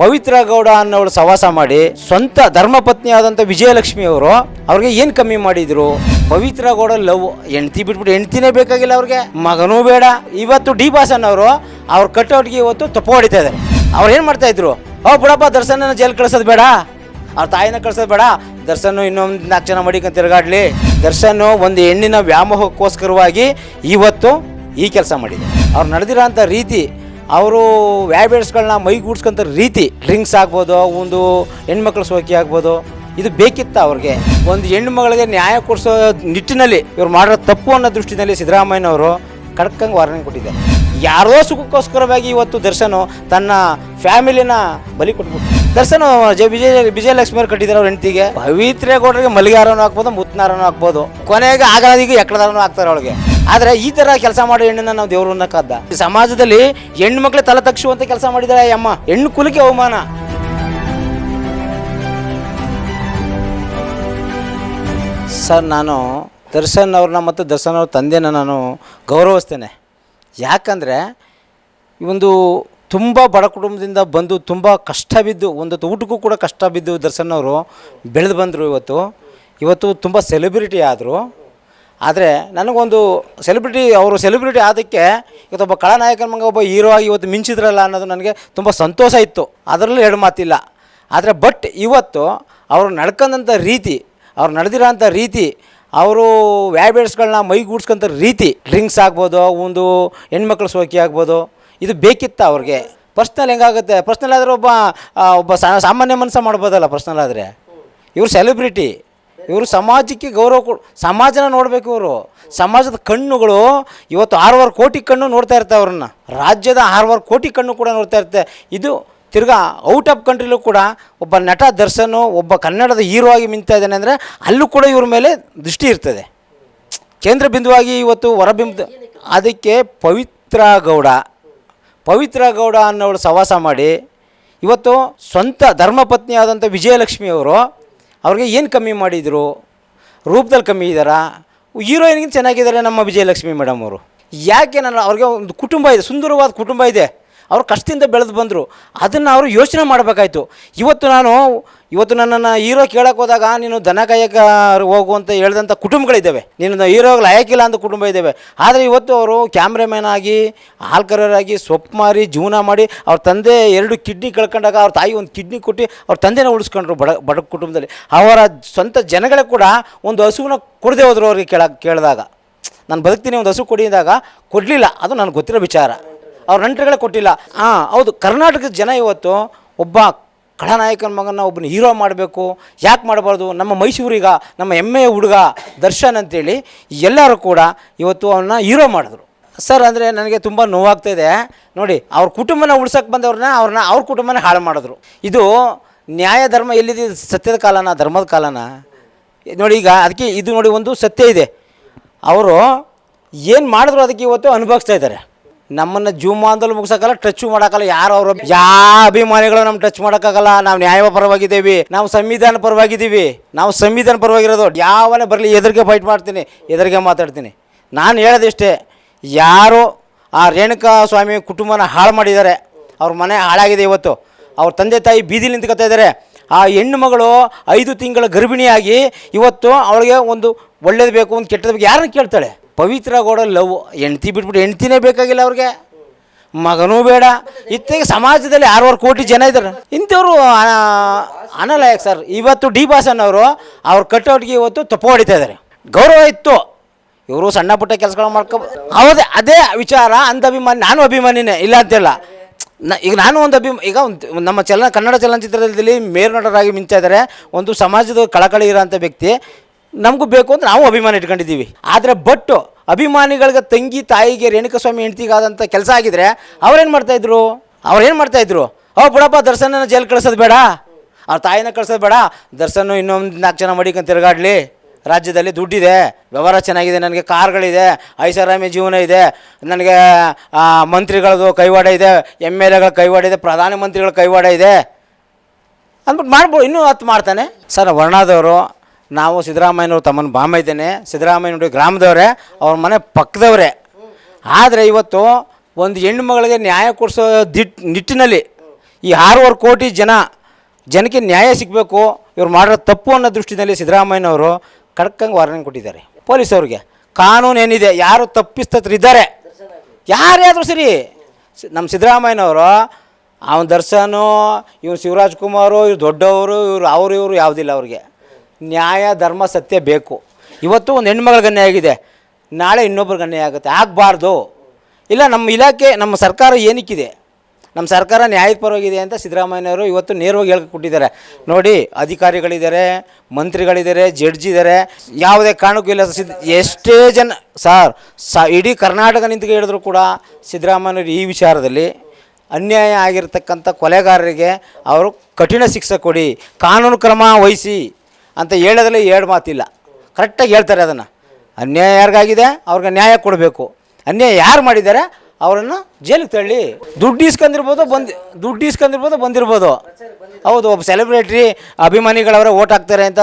ಪವಿತ್ರ ಗೌಡ ಅನ್ನೋಳು ಸವಾಸ ಮಾಡಿ ಸ್ವಂತ ಧರ್ಮಪತ್ನಿ ಆದಂಥ ವಿಜಯಲಕ್ಷ್ಮಿ ಅವರು ಅವ್ರಿಗೆ ಏನು ಕಮ್ಮಿ ಮಾಡಿದ್ರು? ಪವಿತ್ರ ಗೌಡ ಲವ್, ಹೆಂಡ್ತಿ ಬಿಟ್ಬಿಟ್ಟು ಹೆಂಡ್ತಿನೇ ಬೇಕಾಗಿಲ್ಲ ಅವ್ರಿಗೆ. ಮಗನೂ ಬೇಡ. ಇವತ್ತು ಡಿ ಬಾಸನ್ ಅವರು ಅವ್ರ ಕಟ್ಔಟ್ಗೆ ಇವತ್ತು ತಪ್ಪು ಹೊಡಿತಾ ಇದ್ದಾರೆ. ಅವ್ರು ಏನು ಮಾಡ್ತಾ ಇದ್ರು? ಓ ಬಿಡಪ್ಪ ದರ್ಶನ ಜೈಲ್ ಕಳ್ಸೋದು ಬೇಡ. ಅವ್ರ ತಾಯಿನ ಕಳ್ಸೋದು ಬೇಡ. ದರ್ಶನ್ ಇನ್ನೊಂದು ನಾಲ್ಕು ಜನ ಮಡಿಕಂತ ತಿರುಗಾಡ್ಲಿ. ದರ್ಶನ್ ಒಂದು ಹೆಣ್ಣಿನ ವ್ಯಾಮೋಹಕ್ಕೋಸ್ಕರವಾಗಿ ಇವತ್ತು ಈ ಕೆಲಸ ಮಾಡಿದೆ. ಅವ್ರು ನಡೆದಿರೋ ರೀತಿ ಅವರು ವ್ಯಾಬೇಡ್ಸ್ಗಳನ್ನ ಮೈಗೂಡ್ಸ್ಕೊಂತ ರೀತಿ, ಡ್ರಿಂಕ್ಸ್ ಆಗ್ಬೋದು, ಒಂದು ಹೆಣ್ಮಕ್ಳ ಸೋಕಿ ಆಗ್ಬೋದು, ಇದು ಬೇಕಿತ್ತ ಅವ್ರಿಗೆ. ಒಂದು ಹೆಣ್ಮಗಳಿಗೆ ನ್ಯಾಯ ಕೊಡಿಸೋ ನಿಟ್ಟಿನಲ್ಲಿ ಇವ್ರು ಮಾಡಿರೋ ತಪ್ಪು ಅನ್ನೋ ದೃಷ್ಟಿನಲ್ಲಿ ಸಿದ್ದರಾಮಯ್ಯನವರು ಕಡ್ಕಂಗೆ ವಾರ್ನಿಂಗ್ ಕೊಟ್ಟಿದ್ದಾರೆ. ಯಾರೋ ಸುಖಕ್ಕೋಸ್ಕರವಾಗಿ ಇವತ್ತು ದರ್ಶನ್ ತನ್ನ ಫ್ಯಾಮಿಲಿನ ಬಲಿ ಕೊಟ್ಬಿಟ್ಟು ದರ್ಶನ್ ಜಯ ವಿಜಯ ವಿಜಯಲಕ್ಷ್ಮಿ ಅವ್ರು ಕಟ್ಟಿದ್ದಾರೆ ಅವ್ರ ಹೆಂಡತಿಗೆ. ಪವಿತ್ರೇಗೌಡರಿಗೆ ಗೌಡರಿಗೆ ಮಲ್ಲಿಗೆ ಹಾರನೂ ಹಾಕ್ಬೋದು ಮುತ್ನಾರನೂ ಹಾಕ್ಬೋದು ಕೊನೆಗೆ ಆಗಲಾದಿಗೆ ಎಕ್ಕಡದಾರನೂ ಹಾಕ್ತಾರೆ ಅವಳಿಗೆ. ಆದರೆ ಈ ಥರ ಕೆಲಸ ಮಾಡೋ ಹೆಣ್ಣನ್ನ ನಾವು ದೇವ್ರನ್ನ ಕದ್ದ ಸಮಾಜದಲ್ಲಿ ಹೆಣ್ಣು ಮಕ್ಕಳ ತಲೆ ತಕ್ಷುವಂತ ಕೆಲಸ ಮಾಡಿದಾಳೆ ಈ ಅಮ್ಮ. ಹೆಣ್ಣು ಕುಲಕ್ಕೆ ಅವಮಾನ. ಸರ್, ನಾನು ದರ್ಶನ್ ಅವ್ರನ್ನ ಮತ್ತು ದರ್ಶನ್ ಅವ್ರ ತಂದೆಯನ್ನು ನಾನು ಗೌರವಿಸ್ತೇನೆ. ಯಾಕಂದರೆ ಒಂದು ತುಂಬ ಬಡ ಕುಟುಂಬದಿಂದ ಬಂದು ತುಂಬ ಕಷ್ಟ ಬಿದ್ದು, ಒಂದು ಊಟಕ್ಕೂ ಕೂಡ ಕಷ್ಟ ಬಿದ್ದು ದರ್ಶನ್ ಅವರು ಬೆಳೆದು ಬಂದರು ಇವತ್ತು. ಇವತ್ತು ತುಂಬ ಸೆಲೆಬ್ರಿಟಿ ಆದರು. ಆದರೆ ನನಗೊಂದು ಸೆಲೆಬ್ರಿಟಿ ಅವರು ಸೆಲೆಬ್ರಿಟಿ ಆದಕ್ಕೆ ಇವತ್ತು ಒಬ್ಬ ಖಳನಾಯಕನ ಮಗ, ಒಬ್ಬ ಹೀರೋ ಆಗಿ ಇವತ್ತು ಮಿಂಚಿದ್ರಲ್ಲ ಅನ್ನೋದು ನನಗೆ ತುಂಬ ಸಂತೋಷ ಇತ್ತು. ಅದರಲ್ಲೂ ಎರಡು ಮಾತಿಲ್ಲ. ಆದರೆ ಬಟ್ ಇವತ್ತು ಅವರು ನಡ್ಕೊಂಡಂಥ ರೀತಿ, ಅವ್ರು ನಡೆದಿರೋಂಥ ರೀತಿ, ಅವರು ವ್ಯಾಬೇಡ್ಸ್ಗಳನ್ನ ಮೈಗೂಡ್ಸ್ಕೊಂಥ ರೀತಿ ಡ್ರಿಂಕ್ಸ್ ಆಗ್ಬೋದು, ಒಂದು ಹೆಣ್ಮಕ್ಳು ಸೋಕಿ ಆಗ್ಬೋದು, ಇದು ಬೇಕಿತ್ತ ಅವ್ರಿಗೆ. ಪರ್ಸ್ನಲ್ ಹೆಂಗಾಗುತ್ತೆ? ಪರ್ಸ್ನಲ್ ಆದರೆ ಒಬ್ಬ ಒಬ್ಬ ಸಾಮಾನ್ಯ ಮನಸ್ಸ ಮಾಡ್ಬೋದಲ್ಲ ಪರ್ಸ್ನಲ್ ಆದರೆ. ಇವರು ಸೆಲೆಬ್ರಿಟಿ ಇವರು ಸಮಾಜಕ್ಕೆ ಗೌರವ ಕೊಡ್, ಸಮಾಜನ ನೋಡಬೇಕು ಇವರು. ಸಮಾಜದ ಕಣ್ಣುಗಳು ಇವತ್ತು ಆರೂವರೆ ಕೋಟಿ ಕಣ್ಣು ನೋಡ್ತಾ ಇರ್ತವೆ ಅವ್ರನ್ನ. ರಾಜ್ಯದ ಆರೂವರೆ ಕೋಟಿ ಕಣ್ಣು ಕೂಡ ನೋಡ್ತಾ ಇರುತ್ತೆ. ಇದು ತಿರ್ಗಾ ಔಟ್ ಆಫ್ ಕಂಟ್ರಿಲೂ ಕೂಡ ಒಬ್ಬ ನಟ ದರ್ಶನು, ಒಬ್ಬ ಕನ್ನಡದ ಹೀರೋ ಆಗಿ ಮಿಂತಾ ಇದ್ದಾನೆ ಅಂದರೆ ಅಲ್ಲೂ ಕೂಡ ಇವ್ರ ಮೇಲೆ ದೃಷ್ಟಿ ಇರ್ತದೆ. ಕೇಂದ್ರ ಬಿಂದುವಾಗಿ ಇವತ್ತು ಹೊರಬಿಂಬ ಅದಕ್ಕೆ ಪವಿತ್ರ ಗೌಡ ಪವಿತ್ರ ಗೌಡ ಅನ್ನೋಳು ಸವಾಸ ಮಾಡಿ ಇವತ್ತು ಸ್ವಂತ ಧರ್ಮಪತ್ನಿಯಾದಂಥ ವಿಜಯಲಕ್ಷ್ಮಿಯವರು ಅವ್ರಿಗೆ ಏನು ಕಮ್ಮಿ ಮಾಡಿದರು? ರೂಪದಲ್ಲಿ ಕಮ್ಮಿ ಇದ್ದಾರಾ ಹೀರೋಯಿನ್ಗಿಂತ ಚೆನ್ನಾಗಿದ್ದಾರೆ ನಮ್ಮ ವಿಜಯಲಕ್ಷ್ಮಿ ಮೇಡಮ್ ಅವರು. ಯಾಕೆ ನಾನು ಅವ್ರಿಗೆ ಒಂದು ಕುಟುಂಬ ಇದೆ, ಸುಂದರವಾದ ಕುಟುಂಬ ಇದೆ. ಅವ್ರು ಕಷ್ಟದಿಂದ ಬೆಳೆದು ಬಂದರು. ಅದನ್ನು ಅವರು ಯೋಚನೆ ಮಾಡಬೇಕಾಯ್ತು. ಇವತ್ತು ನಾನು ಇವತ್ತು ನನ್ನನ್ನು ಹೀರೋ ಕೇಳಕ್ಕೆ ಹೋದಾಗ ನೀನು ದನ ಕಾಯಕ ಹೋಗು ಅಂತ ಹೇಳ್ದಂಥ ಕುಟುಂಬಗಳಿದ್ದಾವೆ. ನೀನು ಹೀರೋಗೆ ಲಾಯಕ್ಕಿಲ್ಲ ಅಂತ ಕುಟುಂಬ ಇದ್ದಾವೆ. ಆದರೆ ಇವತ್ತು ಅವರು ಕ್ಯಾಮ್ರಾಮ್ಯಾನ್ ಆಗಿ ಆಲ್ಕರಾಗಿ ಸೊಪ್ಪು ಮಾರಿ, ಜೀವನ ಮಾಡಿ, ಅವ್ರ ತಂದೆ ಎರಡು ಕಿಡ್ನಿ ಕಳ್ಕೊಂಡಾಗ ಅವ್ರ ತಾಯಿ ಒಂದು ಕಿಡ್ನಿ ಕೊಟ್ಟು ಅವ್ರ ತಂದೆನ ಉಳಿಸ್ಕೊಂಡ್ರು ಬಡ ಬಡ ಕುಟುಂಬದಲ್ಲಿ. ಅವರ ಸ್ವಂತ ಜನಗಳೇ ಕೂಡ ಒಂದು ಹಸುವನ್ನ ಕೊಡದೆ ಹೋದರು ಅವ್ರಿಗೆ ಕೇಳ, ಕೇಳಿದಾಗ. ನಾನು ಬದುಕ್ತೀನಿ, ಒಂದು ಹಸು ಕೊಡಿ ಅಂದಾಗ ಕೊಡಲಿಲ್ಲ. ಅದು ನನಗೆ ಗೊತ್ತಿರೋ ವಿಚಾರ. ಅವ್ರ ನಂಟರುಗಳೇ ಕೊಟ್ಟಿಲ್ಲ. ಹಾಂ ಹೌದು. ಕರ್ನಾಟಕದ ಜನ ಇವತ್ತು ಒಬ್ಬ ಖಳನಾಯಕನ ಮಗನ ಒಬ್ಬನ ಹೀರೋ ಮಾಡಬೇಕು. ಯಾಕೆ ಮಾಡಬಾರ್ದು? ನಮ್ಮ ಮೈಸೂರಿಗ, ನಮ್ಮ ಹೆಮ್ಮೆಯ ಹುಡುಗ ದರ್ಶನ್ ಅಂತೇಳಿ ಎಲ್ಲರೂ ಕೂಡ ಇವತ್ತು ಅವನ್ನ ಹೀರೋ ಮಾಡಿದ್ರು. ಸರ್ ಅಂದರೆ ನನಗೆ ತುಂಬ ನೋವಾಗ್ತಾ ಇದೆ. ನೋಡಿ, ಅವ್ರ ಕುಟುಂಬನ ಉಳ್ಸೋಕ್ಕೆ ಬಂದವ್ರನ್ನ ಅವ್ರನ್ನ ಅವ್ರ ಕುಟುಂಬನ ಹಾಳು ಮಾಡಿದ್ರು. ಇದು ನ್ಯಾಯ ಧರ್ಮ ಎಲ್ಲಿದೆ? ಸತ್ಯದ ಕಾಲನ, ಧರ್ಮದ ಕಾಲನ? ನೋಡಿ ಈಗ ಅದಕ್ಕೆ ಇದು ನೋಡಿ ಒಂದು ಸತ್ಯ ಇದೆ. ಅವರು ಏನು ಮಾಡಿದ್ರು ಅದಕ್ಕೆ ಇವತ್ತು ಅನುಭವಿಸ್ತಾ ಇದ್ದಾರೆ. ನಮ್ಮನ್ನು ಜೂಮಾನದಲ್ಲಿ ಮುಗಿಸಕಲ್ಲ ಟಚ್ ಮಾಡೋಕ್ಕಲ್ಲ ಯಾರು ಅವರು ಯಾವ ಅಭಿಮಾನಿಗಳು ನಮ್ಮ ಟಚ್ ಮಾಡೋಕ್ಕಾಗಲ್ಲ. ನಾವು ನ್ಯಾಯ ಪರವಾಗಿದ್ದೀವಿ. ನಾವು ಸಂವಿಧಾನ ಪರವಾಗಿದ್ದೀವಿ. ನಾವು ಸಂವಿಧಾನ ಪರವಾಗಿರೋದು. ಯಾವನೇ ಬರಲಿ ಎದುರಿಗೆ ಫೈಟ್ ಮಾಡ್ತೀನಿ, ಎದುರಿಗೆ ಮಾತಾಡ್ತೀನಿ. ನಾನು ಹೇಳೋದಿಷ್ಟೇ, ಯಾರು ಆ ರೇಣುಕಾ ಸ್ವಾಮಿ ಕುಟುಂಬನ ಹಾಳು ಮಾಡಿದ್ದಾರೆ, ಅವ್ರ ಮನೆ ಹಾಳಾಗಿದೆ ಇವತ್ತು. ಅವ್ರ ತಂದೆ ತಾಯಿ ಬೀದಿಲಿ ನಿಂತ್ಕೊತಾ ಇದ್ದಾರೆ. ಆ ಹೆಣ್ಣು ಮಗಳು ಐದು ತಿಂಗಳ ಗರ್ಭಿಣಿಯಾಗಿ ಇವತ್ತು ಅವಳಿಗೆ ಒಂದು ಒಳ್ಳೇದು ಬೇಕು, ಒಂದು ಕೆಟ್ಟದ ಬೇಕು. ಯಾರನ್ನ ಕೇಳ್ತಾಳೆ? ಪವಿತ್ರ ಗೌಡ ಲವ್, ಹೆಂಡ್ತಿ ಬಿಟ್ಬಿಟ್ಟು ಹೆಂಡ್ತಿನೇ ಬೇಕಾಗಿಲ್ಲ ಅವ್ರಿಗೆ. ಮಗನೂ ಬೇಡ. ಇತ್ತೀಗ ಸಮಾಜದಲ್ಲಿ ಆರೂವರೆ ಕೋಟಿ ಜನ ಇದ್ದಾರೆ ಇಂಥವ್ರು ಅನಲಾಯಕ್ ಸರ್, ಇವತ್ತು ಡಿ ಬಾಸನ್ ಅವರು ಅವ್ರ ಕಟ್ಔಟ್ಗೆ ಇವತ್ತು ತಪ್ಪು ಹೊಡಿತಾ ಇದ್ದಾರೆ ಗೌರವ ಇತ್ತು. ಇವರು ಸಣ್ಣ ಪುಟ್ಟ ಕೆಲಸಗಳು ಮಾಡ್ಕೊ ಹೌದೇ, ಅದೇ ವಿಚಾರ, ಅಂದ ಅಭಿಮಾನಿ, ನಾನು ಅಭಿಮಾನಿನೇ, ಇಲ್ಲ ಅಂತಿಲ್ಲ. ನ, ಈಗ ನಾನು ಒಂದು ಅಭಿಮ, ಈಗ ಒಂದು ನಮ್ಮ ಚಲನ, ಕನ್ನಡ ಚಲನಚಿತ್ರದಲ್ಲಿ ಮಿಂಚ್ತಾ ಇದ್ದಾರೆ ಒಂದು ಸಮಾಜದ ಕಳಕಳಿ ಇರೋಂಥ ವ್ಯಕ್ತಿ. ನಮಗೂ ಬೇಕು ಅಂತ ನಾವು ಅಭಿಮಾನ ಇಟ್ಕೊಂಡಿದ್ದೀವಿ. ಆದರೆ ಬಟ್ಟು ಅಭಿಮಾನಿಗಳಿಗೆ ತಂಗಿ, ತಾಯಿಗೆ ರೇಣುಕಸ್ವಾಮಿ ಹೆಂಡ್ತಿಗಾದಂಥ ಕೆಲಸ ಆಗಿದ್ರೆ ಅವ್ರೇನು ಮಾಡ್ತಾಯಿದ್ರು ಅವ್ರೇನು ಮಾಡ್ತಾಯಿದ್ರು ಅವ್ ಬಿಡಪ್ಪ ದರ್ಶನನ ಜೈಲ್ ಕಳ್ಸೋದು ಬೇಡ. ಅವ್ರ ತಾಯಿನ ಕಳ್ಸೋದು ಬೇಡ. ದರ್ಶನ ಇನ್ನೊಂದು ನಾಲ್ಕು ಜನ ಮಡಿಕೊಂಡು ತಿರುಗಾಡಲಿ. ರಾಜ್ಯದಲ್ಲಿ ದುಡ್ಡಿದೆ. ವ್ಯವಹಾರ ಚೆನ್ನಾಗಿದೆ. ನನಗೆ ಕಾರ್ಗಳಿದೆ. ಐಷಾರಾಮಿ ಜೀವನ ಇದೆ. ನನಗೆ ಮಂತ್ರಿಗಳದು ಮಂತ್ರಿಗಳದ್ದು ಕೈವಾಡ ಇದೆ. ಎಂ ಎಲ್ ಎಗಳ ಕೈವಾಡ ಇದೆ. ಪ್ರಧಾನಮಂತ್ರಿಗಳ ಕೈವಾಡ ಇದೆ. ಅಂದ್ಬಿಟ್ಟು ಮಾಡ್ಬೋದು ಇನ್ನೂ ಹತ್ತು ಮಾಡ್ತಾನೆ. ಸರ್ ವರ್ಣಾದವರು ನಾವು ಸಿದ್ದರಾಮಯ್ಯನವ್ರು ತಮ್ಮನ್ನು ಬಾಂಬೆ ಇದ್ದೇನೆ. ಸಿದ್ದರಾಮಯ್ಯನವ್ರ ಗ್ರಾಮದವರೇ, ಅವ್ರ ಮನೆ ಪಕ್ಕದವರೇ. ಆದರೆ ಇವತ್ತು ಒಂದು ಹೆಣ್ಣು ಮಗಳಿಗೆ ನ್ಯಾಯ ಕೊಡಿಸೋ ದಿಟ್, ನಿಟ್ಟಿನಲ್ಲಿ ಈ ಆರೂವರೆ ಕೋಟಿ ಜನ, ಜನಕ್ಕೆ ನ್ಯಾಯ ಸಿಗಬೇಕು, ಇವ್ರು ಮಾಡಿರೋ ತಪ್ಪು ಅನ್ನೋ ದೃಷ್ಟಿನಲ್ಲಿ ಸಿದ್ದರಾಮಯ್ಯನವರು ಕಡ್ಕಂಗೆ ವಾರ್ನಿಂಗ್ ಕೊಟ್ಟಿದ್ದಾರೆ. ಪೊಲೀಸವ್ರಿಗೆ ಕಾನೂನು ಏನಿದೆ, ಯಾರು ತಪ್ಪಿಸ್ತತ್ರು ಇದ್ದಾರೆ ಯಾರೇ ಆದರೂ ಸರಿ. ನಮ್ಮ ಸಿದ್ದರಾಮಯ್ಯನವರು, ಅವನ ದರ್ಶನ ಇವ್ರು ಶಿವರಾಜ್ ಕುಮಾರು, ಇವ್ರು ದೊಡ್ಡವರು, ಇವರು ಅವರು ಇವರು ಯಾವುದಿಲ್ಲ ಅವ್ರಿಗೆ. ನ್ಯಾಯ, ಧರ್ಮ, ಸತ್ಯ ಬೇಕು. ಇವತ್ತು ಒಂದು ಹೆಣ್ಮಗಳ ಗನ್ನೆ ಆಗಿದೆ. ನಾಳೆ ಇನ್ನೊಬ್ಬರು ಗನ್ನೆ ಆಗುತ್ತೆ. ಆಗಬಾರ್ದು. ಇಲ್ಲ, ನಮ್ಮ ಇಲಾಖೆ, ನಮ್ಮ ಸರ್ಕಾರ ಏನಕ್ಕಿದೆ? ನಮ್ಮ ಸರ್ಕಾರ ನ್ಯಾಯಪರವಾಗಿದೆ ಅಂತ ಸಿದ್ದರಾಮಯ್ಯನವರು ಇವತ್ತು ನೇರವಾಗಿ ಹೇಳ್ಕೊಟ್ಟಿದ್ದಾರೆ ನೋಡಿ, ಅಧಿಕಾರಿಗಳಿದ್ದಾರೆ, ಮಂತ್ರಿಗಳಿದ್ದಾರೆ, ಜಡ್ಜ್ ಇದ್ದಾರೆ. ಯಾವುದೇ ಕಾರಣಕ್ಕೂ ಇಲ್ಲ. ಸಿದ್ ಎಷ್ಟೇ ಜನ, ಸಾರ್, ಸ, ಇಡೀ ಕರ್ನಾಟಕ ನಿಂತ್ಗೆ ಹೇಳಿದ್ರು ಕೂಡ ಸಿದ್ದರಾಮಯ್ಯನವರು ಈ ವಿಚಾರದಲ್ಲಿ ಅನ್ಯಾಯ ಆಗಿರತಕ್ಕಂಥ ಕೊಲೆಗಾರರಿಗೆ ಅವರು ಕಠಿಣ ಶಿಕ್ಷೆ ಕೊಡಿ, ಕಾನೂನು ಕ್ರಮ ವಹಿಸಿ. ಅಂತ ಹೇಳೋದ್ರಲ್ಲಿ ಎರಡು ಮಾತಿಲ್ಲ. ಕರೆಕ್ಟಾಗಿ ಹೇಳ್ತಾರೆ ಅದನ್ನು. ಅನ್ಯಾಯ ಯಾರಿಗಾಗಿದೆ? ಅವ್ರಿಗೆ ನ್ಯಾಯ ಕೊಡಬೇಕು. ಅನ್ಯಾಯ ಯಾರು ಮಾಡಿದ್ದಾರೆ? ಅವರನ್ನು ಜೈಲಿಗೆ ತಳ್ಳಿ. ದುಡ್ಡು ಇಸ್ಕೊಂಡಿರ್ಬೋದು ಬಂದು, ದುಡ್ಡು ಇಸ್ಕೊಂಡಿರ್ಬೋದು ಬಂದಿರ್ಬೋದು. ಹೌದು, ಒಬ್ಬ ಸೆಲೆಬ್ರಿಟಿ ಅಭಿಮಾನಿಗಳವರೇ ಓಟ್ ಹಾಕ್ತಾರೆ ಅಂತ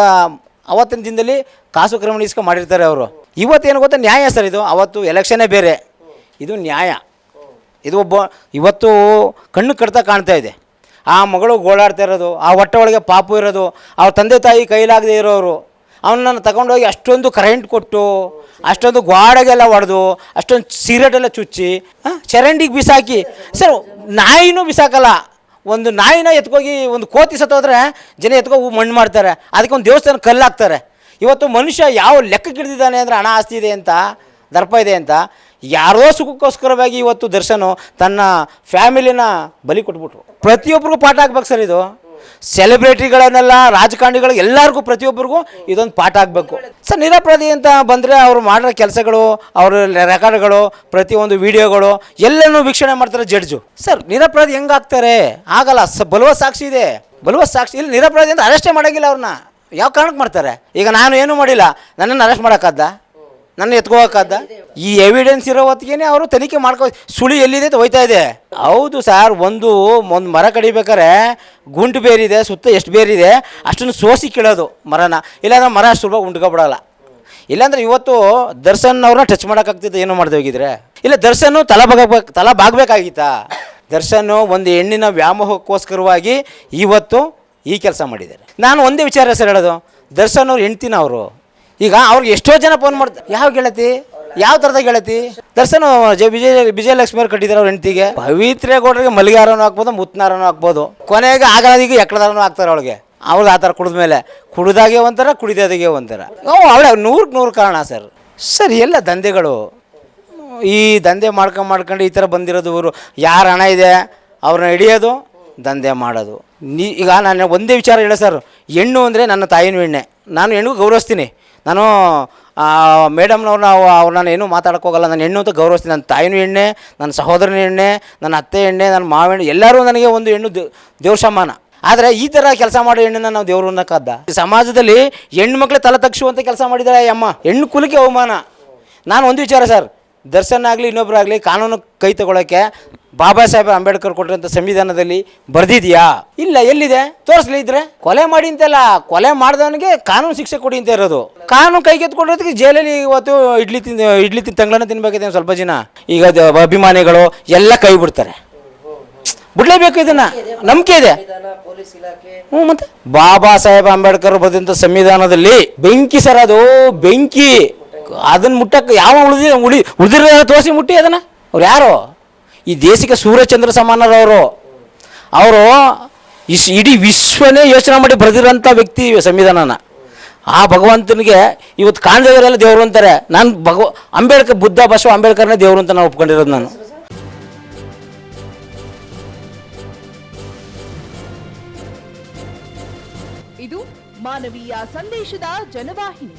ಅವತ್ತಿನ ದಿನದಲ್ಲಿ ಕಾಸು ಕ್ರಮಣ ಇಸ್ಕೊಂಡು ಮಾಡಿರ್ತಾರೆ ಅವರು. ಇವತ್ತೇನು ಗೊತ್ತಾ? ನ್ಯಾಯ ಸರ್ ಇದು. ಅವತ್ತು ಎಲೆಕ್ಷನ್ನೇ ಬೇರೆ. ಇದು ನ್ಯಾಯ. ಇದು ಒಬ್ಬ, ಇವತ್ತು ಕಣ್ಣು ಕಡ್ತಾ ಕಾಣ್ತಾ ಇದೆ. ಆ ಮಗಳು ಗೋಳಾಡ್ತಾ ಇರೋದು, ಆ ಹೊಟ್ಟೆ ಒಳಗೆ ಪಾಪು ಇರೋದು ಅವ್ರ ತಂದೆ ತಾಯಿ ಕೈಲಾಗದೆ ಇರೋರು, ಅವನನ್ನು ತಗೊಂಡೋಗಿ ಅಷ್ಟೊಂದು ಕರೆಂಟ್ ಕೊಟ್ಟು, ಅಷ್ಟೊಂದು ಗೋಡೆಗೆಲ್ಲ ಹೊಡೆದು, ಅಷ್ಟೊಂದು ಸಿಗರೆಟೆಲ್ಲ ಚುಚ್ಚಿ ಚರಂಡಿಗೆ ಬಿಸಾಕಿ. ಸರ್, ನಾಯಿನೂ ಬಿಸಾಕಲ್ಲ. ಒಂದು ನಾಯಿನ ಎತ್ಕೋಗಿ ಒಂದು ಕೋತಿ ಸತ್ತೋದ್ರೆ ಜನ ಎತ್ಕೋಗಿ ಮಣ್ಣು ಮಾಡ್ತಾರೆ. ಅದಕ್ಕೆ ಒಂದು ದೇವಸ್ಥಾನ ಕಲ್ಲಾಕ್ತಾರೆ ಇವತ್ತು ಮನುಷ್ಯ ಯಾವ ಲೆಕ್ಕಕ್ಕೆ ಹಿಡಿದಿದ್ದಾನೆ ಅಂದರೆ ಹಣ ಆಸ್ತಿ ಇದೆ ಅಂತ, ದರ್ಪ ಇದೆ ಅಂತ. ಯಾರೋ ಸುಖಕ್ಕೋಸ್ಕರವಾಗಿ ಇವತ್ತು ದರ್ಶನು ತನ್ನ ಫ್ಯಾಮಿಲಿನ ಬಲಿ ಕೊಟ್ಬಿಟ್ರು. ಪ್ರತಿಯೊಬ್ಬರಿಗೂ ಪಾಠ ಆಗ್ಬೇಕು ಸರ್ ಇದು. ಸೆಲೆಬ್ರಿಟಿಗಳನ್ನೆಲ್ಲ, ರಾಜಕಾರಣಿಗಳು ಎಲ್ಲರಿಗೂ ಪ್ರತಿಯೊಬ್ಬರಿಗೂ ಇದೊಂದು ಪಾಠ ಆಗಬೇಕು. ಸರ್ ನಿರಪರಾಧಿ ಅಂತ ಬಂದರೆ ಅವರು ಮಾಡಿರೋ ಕೆಲಸಗಳು, ಅವರ ರೆಕಾರ್ಡ್ಗಳು, ಪ್ರತಿಯೊಂದು ವಿಡಿಯೋಗಳು, ಎಲ್ಲನೂ ವೀಕ್ಷಣೆ ಮಾಡ್ತಾರೆ ಜಡ್ಜು. ಸರ್ ನಿರಪರಾಧಿ ಹೆಂಗಾಗ್ತಾರೆ? ಆಗಲ್ಲ, ಸ ಬಲುವ ಸಾಕ್ಷಿ ಇದೆ. ಬಲುವ ಸಾಕ್ಷಿ, ಇಲ್ಲಿ ನಿರಪರಾಧಿ ಅಂತ ಅರೆಸ್ಟೇ ಮಾಡೋಂಗಿಲ್ಲ ಅವ್ರನ್ನ. ಯಾವ ಕಾರಣಕ್ಕೆ ಮಾಡ್ತಾರೆ? ಈಗ ನಾನು ಏನೂ ಮಾಡಿಲ್ಲ? ನನ್ನನ್ನು ಅರೆಸ್ಟ್ ಮಾಡೋಕ್ಕಾದ್ದ? ನನ್ನ ಎತ್ಕೋಬೇಕಾದ ಈ ಎವಿಡೆನ್ಸ್ ಇರೋ ಹೊತ್ತಿಗೆ ಅವರು ತನಿಖೆ ಮಾಡ್ಕೋ, ಸುಳಿ ಎಲ್ಲಿದೆ ಅಂತ ಹೋಯ್ತಾ ಇದೆ. ಹೌದು ಸರ್, ಒಂದು ಒಂದು ಮರ ಕಡಿಬೇಕಾರೆ ಗುಂಟು ಬೇರಿದೆ, ಸುತ್ತ ಎಷ್ಟು ಬೇರಿದೆ, ಅಷ್ಟನ್ನು ಸೋಸಿ ಕೀಳೋದು ಮರನ. ಇಲ್ಲಾಂದ್ರೆ ಮರ ಅಷ್ಟು ಸುಲಭ ಉಂಡ್ಕೊಬಿಡಲ್ಲ. ಇಲ್ಲಾಂದ್ರೆ ಇವತ್ತು ದರ್ಶನ್ ಅವ್ರನ್ನ ಟಚ್ ಮಾಡೋಕ್ಕಾಗ್ತಿತ್ತು ಏನೋ ಮಾಡ್ದೆ ಹೋಗಿದ್ರೆ. ಇಲ್ಲ ದರ್ಶನ್ ತಲ ಬಾಗಬೇಕು ತಲ ಬಾಗಬೇಕಾಗಿತ್ತಾ? ದರ್ಶನ್ ಒಂದು ಹೆಣ್ಣಿನ ವ್ಯಾಮೋಹಕ್ಕೋಸ್ಕರವಾಗಿ ಇವತ್ತು ಈ ಕೆಲಸ ಮಾಡಿದ್ದಾರೆ. ನಾನು ಒಂದೇ ವಿಚಾರ ಸರ್ ಹೇಳೋದು. ದರ್ಶನ್ ಅವ್ರು ಹೆಣ್ತಿನ ಅವರು. ಈಗ ಅವ್ರಿಗೆ ಎಷ್ಟೋ ಜನ ಫೋನ್ ಮಾಡ್ತಾರೆ ಯಾವ ಗೆಳತಿ? ಯಾವ ಥರದ ಗೆಳತಿ? ದರ್ಶನ, ಜ, ವಿಜಯ, ವಿಜಯಲಕ್ಷ್ಮಿ ಅವ್ರು ಕಟ್ಟಿದ್ದಾರೆ ಅವ್ರ ಹೆಂಡತಿಗೆ. ಪವಿತ್ರೇಗೌಡರಿಗೆ ಮಲ್ಲಿಗಾರನೂ ಹಾಕ್ಬೋದು, ಮುತ್ನಾರನೂ ಹಾಕ್ಬೋದು. ಕೊನೆಗೆ ಆಗಲಾದಿಗೆ ಎಕ್ಕಡದಾರನೂ ಹಾಕ್ತಾರೆ ಅವಳಿಗೆ. ಅವಳು ಆ ಥರ ಕುಡಿದ್ಮೇಲೆ ಕುಡಿದಾಗೆ ಒಂಥರ ಕುಡಿದಾಗೆ ಒಂಥರ. ಅವಳೆ ನೂರಕ್ಕೆ ನೂರು ಕಾರಣ ಸರ್. ಸರ್, ಎಲ್ಲ ದಂಧೆಗಳು. ಈ ದಂಧೆ ಮಾಡ್ಕೊಂಡು ಮಾಡ್ಕೊಂಡು ಈ ಥರ ಬಂದಿರೋದು ಇವರು ಯಾರ ಹಣ ಇದೆ? ಅವ್ರನ್ನ ಹಿಡಿಯೋದು, ದಂಧೆ ಮಾಡೋದು. ನೀ, ಈಗ ನಾನು ಒಂದೇ ವಿಚಾರ ಹೇಳ ಸರ್. ಹೆಣ್ಣು ಅಂದರೆ ನನ್ನ ತಾಯಿನೂ ಹೆಣ್ಣೆ. ನಾನು ಹೆಣ್ಣು ಗೌರವಿಸ್ತೀನಿ. ನಾನು ಮೇಡಮ್ನವ್ರನ್ನ ಅವ್ರು ನಾನು ಏನೂ ಮಾತಾಡೋಕ್ಕೋಗಲ್ಲ ನಾನು ಹೆಣ್ಣು ಅಂತ ಗೌರವಿಸ್ತೀನಿ. ನನ್ನ ತಾಯಿನೂ ಎಣ್ಣೆ ನನ್ನ ಸಹೋದರನ ಎಣ್ಣೆ ನನ್ನ ಅತ್ತೆ ಎಣ್ಣೆ ನನ್ನ ಮಾವೆಣ್ಣೆ, ಎಲ್ಲರೂ ನನಗೆ ಒಂದು ಹೆಣ್ಣು ದೇವ್ ದೇವ್ರ ಸಮಾನ. ಆದರೆ ಈ ಥರ ಕೆಲಸ ಮಾಡೋ ಹೆಣ್ಣನ್ನು ನಾವು ದೇವ್ರನ್ನ ಕದ್ದ. ಸಮಾಜದಲ್ಲಿ ಹೆಣ್ಣು ಮಕ್ಕಳೇ ತಲೆ ತಗ್ಸುವಂಥ ಕೆಲಸ ಮಾಡಿದ್ದಾರೆ ಅಮ್ಮ ಹೆಣ್ಣು ಕುಲಕ್ಕೆ ಅವಮಾನ. ನಾನು ಒಂದು ವಿಚಾರ ಸರ್ ದರ್ಶನ್ ಆಗಲಿ ಇನ್ನೊಬ್ಬರಾಗಲಿ ಕಾನೂನು ಕೈ ತಗೊಳ್ಳೋಕ್ಕೆ ಬಾಬಾ ಸಾಹೇಬ್ ಅಂಬೇಡ್ಕರ್ ಕೊಟ್ಟಿರೋಂಥ ಸಂವಿಧಾನದಲ್ಲಿ ಬರೆದಿದೆಯಾ? ಇಲ್ಲ, ಎಲ್ಲಿದೆ? ತೋರಿಸ್ಲಿ ಇದ್ರೆ. ಕೊಲೆ ಮಾಡಿ ಅಂತೆಲ್ಲ ಕೊಲೆ ಮಾಡಿದವನಿಗೆ ಕಾನೂನು ಶಿಕ್ಷೆ ಕೊಡಿ ಅಂತ ಇರೋದು. ಕಾನೂನು ಕೈಗೆತ್ಕೊಂಡಿರೋದಕ್ಕೆ ಜೈಲಲ್ಲಿ ಇವತ್ತು ಇಡ್ಲಿ ತಿಂದು, ಇಡ್ಲಿ ತಿನ್, ತಂಗ್ಳನ್ನ ತಿನ್ಬೇಕಿದೆ ಸ್ವಲ್ಪ ಜನ. ಈಗ ಅಭಿಮಾನಿಗಳು ಎಲ್ಲ ಕೈ ಬಿಡ್ತಾರೆ. ಬಿಡ್ಲೇಬೇಕು ಇದನ್ನ. ನಂಬಿಕೆ ಇದೆ. ಹ್ಞೂ, ಮತ್ತೆ? ಬಾಬಾ ಸಾಹೇಬ್ ಅಂಬೇಡ್ಕರ್ ಬರೆದಂಥ ಸಂವಿಧಾನದಲ್ಲಿ ಬೆಂಕಿ ಸರ್ ಅದು, ಬೆಂಕಿ. ಅದನ್ನ ಮುಟ್ಟಕ್ಕೆ ಯಾವ ಉಳಿದಿ, ಉಳಿ ಉಳಿದಿರೋ ತೋರಿಸಿ ಮುಟ್ಟಿ ಅದನ್ನ? ಅವ್ರು ಯಾರು? ಈ ದೇಶಕ್ಕೆ ಸೂರ್ಯಚಂದ್ರ ಸಮಾನರವರು. ಅವರು ಇಸ್ ಇಡೀ ವಿಶ್ವನೇ ಯೋಚನೆ ಮಾಡಿ ಬರೆದಿರೋಂಥ ವ್ಯಕ್ತಿ ಸಂವಿಧಾನನ. ಆ ಭಗವಂತನಿಗೆ ಇವತ್ತು ಕಾಣದೇವರೆಲ್ಲ ದೇವರು ಅಂತಾರೆ. ನಾನು ಭಗವ ಅಂಬೇಡ್ಕರ್ ಬುದ್ಧ, ಬಸವ, ಅಂಬೇಡ್ಕರ್ನೇ ದೇವರು ಅಂತ ನಾನು ಒಪ್ಕೊಂಡಿರೋದು ನಾನು. ಇದು ಮಾನವೀಯ ಸಂದೇಶದ ಜನವಾಹಿನಿ.